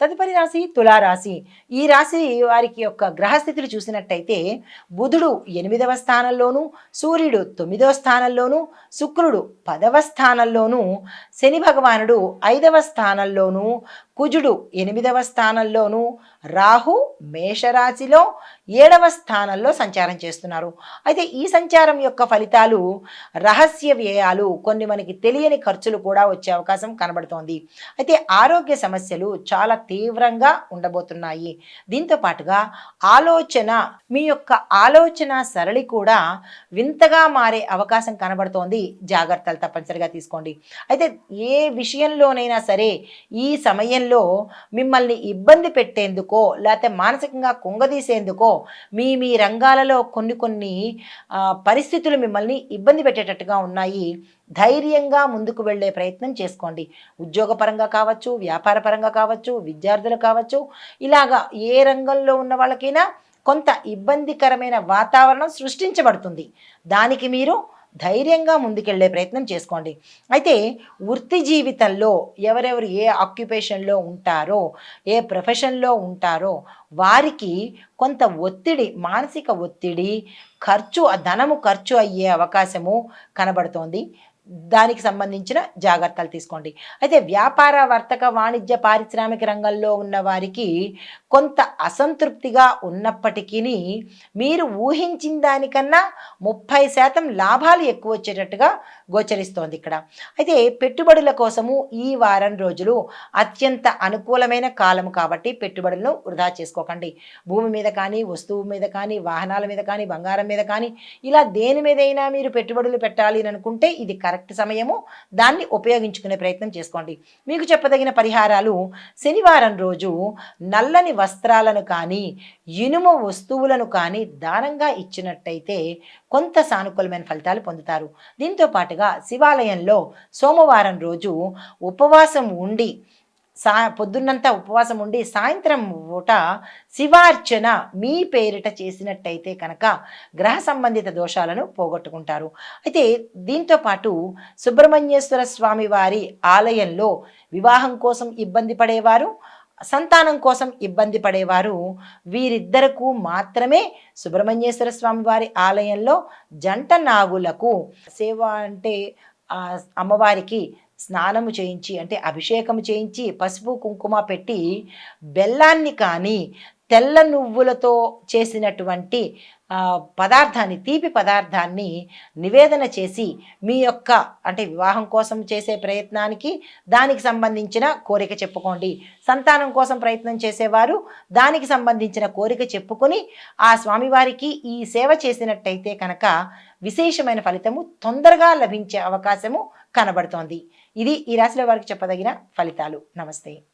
తదుపరి రాశి తులారాశి. ఈ రాశి వారికి యొక్క గ్రహస్థితులు చూసినట్టయితే బుధుడు ఎనిమిదవ స్థానంలోను సూర్యుడు తొమ్మిదవ స్థానంలోను శుక్రుడు పదవ స్థానంలోను శని భగవానుడు ఐదవ స్థానంలోను కుజుడు ఎనిమిదవ స్థానంలోను రాహు మేషరాశిలో ఏడవ స్థానంలో సంచారం చేస్తున్నారు. అయితే ఈ సంచారం యొక్క ఫలితాలు రహస్య వ్యయాలు కొన్ని మనకి తెలియని ఖర్చులు కూడా వచ్చే అవకాశం కనబడుతోంది. అయితే ఆరోగ్య సమస్యలు చాలా తీవ్రంగా ఉండబోతున్నాయి. దీంతో పాటుగా ఆలోచన మీ యొక్క ఆలోచన సరళి కూడా వింతగా మారే అవకాశం కనబడుతోంది. జాగ్రత్తలు తప్పనిసరిగా తీసుకోండి. అయితే ఏ విషయంలోనైనా సరే ఈ సమయంలో మిమ్మల్ని ఇబ్బంది పెట్టేందుకో లేకపోతే మానసికంగా కుంగదీసేందుకో మీ మీ రంగాలలో కొన్ని కొన్ని పరిస్థితులు మిమ్మల్ని ఇబ్బంది పెట్టేటట్టుగా ఉన్నాయి. ధైర్యంగా ముందుకు వెళ్ళే ప్రయత్నం చేసుకోండి. ఉద్యోగపరంగా కావచ్చు వ్యాపారపరంగా కావచ్చు విద్యార్థులు కావచ్చు ఇలాగా ఏ రంగంలో ఉన్న వాళ్ళకైనా కొంత ఇబ్బందికరమైన వాతావరణం సృష్టించబడుతుంది. దానికి మీరు ధైర్యంగా ముందుకెళ్ళే ప్రయత్నం చేసుకోండి. అయితే వృత్తి జీవితంలో ఎవరెవరు ఏ ఆక్యుపేషన్లో ఉంటారో ఏ ప్రొఫెషన్లో ఉంటారో వారికి కొంత ఒత్తిడి మానసిక ఒత్తిడి ఖర్చు ధనము ఖర్చు అయ్యే అవకాశము కనబడుతోంది. దానికి సంబంధించిన జాగ్రత్తలు తీసుకోండి. అయితే వ్యాపార వర్తక వాణిజ్య పారిశ్రామిక రంగంలో ఉన్న వారికి కొంత అసంతృప్తిగా ఉన్నప్పటికీ మీరు ఊహించిన దానికన్నా ముప్పై శాతం లాభాలు ఎక్కువ వచ్చేటట్టుగా గోచరిస్తోంది ఇక్కడ. అయితే పెట్టుబడుల కోసము ఈ వారం రోజులు అత్యంత అనుకూలమైన కాలం కాబట్టి పెట్టుబడులను వృధా చేసుకోకండి. భూమి మీద కానీ వస్తువు మీద కానీ వాహనాల మీద కానీ బంగారం మీద కానీ ఇలా దేని మీదైనా మీరు పెట్టుబడులు పెట్టాలి అని అనుకుంటే ఇది కరెక్ట్ కరెక్ట్ సమయము దాన్ని ఉపయోగించుకునే ప్రయత్నం చేసుకోండి. మీకు చెప్పదగిన పరిహారాలు శనివారం రోజు నల్లని వస్త్రాలను కానీ ఇనుము వస్తువులను కానీ దానంగా ఇచ్చినట్టయితే కొంత సానుకూలమైన ఫలితాలు పొందుతారు. దీంతో పాటుగా శివాలయంలో సోమవారం రోజు ఉపవాసం ఉండి సా పొద్దున్నంతా ఉపవాసం ఉండి సాయంత్రం పూట శివార్చన మీ పేరిట చేసినట్టయితే కనుక గ్రహ సంబంధిత దోషాలను పోగొట్టుకుంటారు. అయితే దీంతో పాటు సుబ్రహ్మణ్యేశ్వర స్వామి వారి ఆలయంలో వివాహం కోసం ఇబ్బంది పడేవారు సంతానం కోసం ఇబ్బంది పడేవారు వీరిద్దరకు మాత్రమే సుబ్రహ్మణ్యేశ్వర స్వామి వారి ఆలయంలో జంట నాగులకు సేవ అంటే అమ్మవారికి స్నానము చేయించి అంటే అభిషేకం చేయించి పసుపు కుంకుమ పెట్టి బెల్లాన్ని కానీ తెల్ల నువ్వులతో చేసినటువంటి పదార్థాన్ని తీపి పదార్థాన్ని నివేదన చేసి మీ యొక్క అంటే వివాహం కోసం చేసే ప్రయత్నానికి దానికి సంబంధించిన కోరిక చెప్పుకోండి. సంతానం కోసం ప్రయత్నం చేసేవారు దానికి సంబంధించిన కోరిక చెప్పుకొని ఆ స్వామివారికి ఈ సేవ చేసినట్టయితే కనుక విశేషమైన ఫలితము తొందరగా లభించే అవకాశము కనబడుతోంది. ఇది ఈ రాశిలో వారికి చెప్పదగిన ఫలితాలు. నమస్తే.